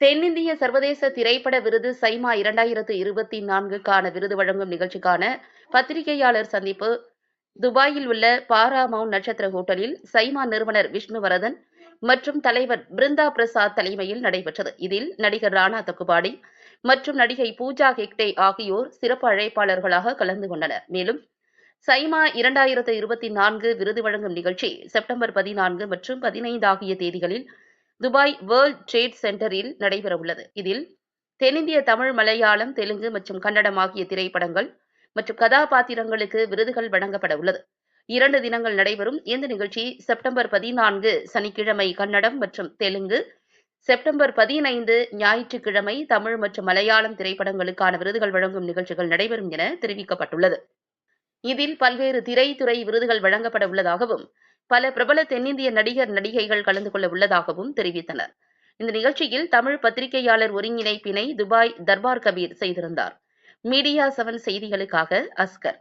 தென்னிந்திய சர்வதேச திரைப்பட விருது சைமா இரண்டாயிரத்து இருபத்தி நான்குக்கான விருது வழங்கும் நிகழ்ச்சிக்கான பத்திரிகையாளர் சந்திப்பு. துபாயில் உள்ள பாராமவுண்ட் நட்சத்திர ஹோட்டலில் சைமா நிறுவனர் விஷ்ணுவரதன் மற்றும் தலைவர் பிருந்தா பிரசாத் தலைமையில் நடைபெற்றது. இதில் நடிகர் ராணா தக்குபாடி மற்றும் நடிகை பூஜா ஹெக்டே ஆகியோர் சிறப்பு அழைப்பாளர்களாக கலந்து கொண்டனர். மேலும் சைமா இரண்டாயிரத்து இருபத்தி நான்கு விருது வழங்கும் நிகழ்ச்சி செப்டம்பர் பதினான்கு மற்றும் பதினைந்து ஆகிய தேதிகளில் துபாய் வேர்ல்ட் ட்ரேட் சென்டரில் நடைபெறவுள்ளது. இதில் தென்னிந்திய தமிழ் மலையாளம் தெலுங்கு மற்றும் கன்னடம் ஆகிய திரைப்படங்கள் மற்றும் கதாபாத்திரங்களுக்கு விருதுகள் வழங்கப்பட உள்ளது இரண்டு தினங்கள் நடைபெறும் இந்த நிகழ்ச்சி செப்டம்பர் பதினான்கு சனிக்கிழமை கன்னடம் மற்றும் தெலுங்கு செப்டம்பர் பதினைந்து ஞாயிற்றுக்கிழமை தமிழ் மற்றும் மலையாளம் திரைப்படங்களுக்கான விருதுகள் வழங்கும் நிகழ்ச்சிகள் நடைபெறும் என தெரிவிக்கப்பட்டுள்ளது. இதில் பல்வேறு திரைத்துறை விருதுகள் வழங்கப்பட உள்ளதாகவும் பல பிரபல தென்னிந்திய நடிகர் நடிகைகள் கலந்து கொள்ள உள்ளதாகவும் தெரிவித்தனர். இந்த நிகழ்ச்சியில் தமிழ் பத்திரிகையாளர் ஒருங்கிணைப்பினை துபாய் தர்பார் கபீர் செய்திருந்தார். மீடியா செவன் செய்திகளுக்காக அஸ்கர்.